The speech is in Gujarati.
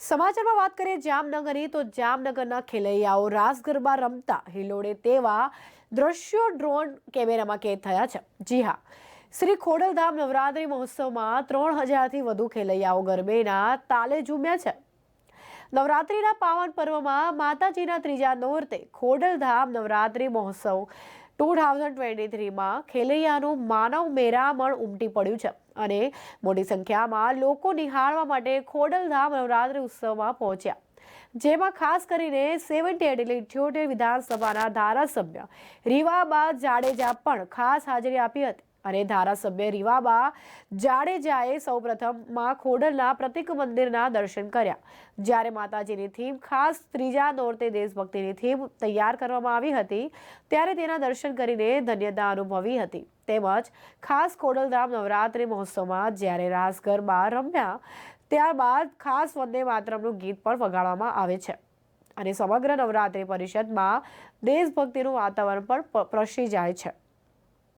સમાચારમાં વાત કરીએ જામનગરની, તો જામનગરના ખેલૈયાઓ રાસ ગરબા રમતા. હિલોડે તેવા દ્રશ્યો ડ્રોન કેમેરામાં કેદ થયા છે. જી હા, શ્રી ખોડલધામ નવરાત્રિ મહોત્સવમાં ત્રણ હજારથી વધુ ખેલૈયાઓ ગરબેના તાલે ઝૂમ્યા છે. નવરાત્રિના પાવન પર્વમાં માતાજીના ત્રીજા નોરતે ખોડલધામ નવરાત્રિ મહોત્સવ ટુ થાઉઝન્ડ ટ્વેન્ટી થ્રીમાં ખેલૈયાનું માનવ મેરામણ ઉમટી પડ્યું છે અને મોટી સંખ્યામાં લોકો નિહાળવા માટે ખોડલધામ નવરાત્રિ ઉત્સવમાં પહોંચ્યા. જેમાં ખાસ કરીને સેવન્ટી એટ એટલે ઇઠ્યોતેર વિધાનસભાના ધારાસભ્ય રીવાબા જાડેજા પણ ખાસ હાજરી આપી હતી. અને ધારાસભ્ય રીવાબા જાડેજાએ સૌપ્રથમમાં ખોડલના પ્રતિક મંદિરના દર્શન કર્યા. જ્યારે માતાજીની થીમ ખાસ ત્રીજા નોરતે દેશભક્તિની થીમ તૈયાર કરવામાં આવી હતી, ત્યારે તેના દર્શન કરીને ધન્યતા અનુભવી હતી. તેમજ ખાસ ખોડલધામ નવરાત્રિ મહોત્સવમાં જ્યારે રાસ ગરબા રમ્યા, ત્યારબાદ ખાસ વંદે માતરમનું ગીત પણ વગાડવામાં આવે છે. અને સમગ્ર નવરાત્રિ પરિષદમાં દેશભક્તિનું વાતાવરણ પણ પ્રસરી જાય છે.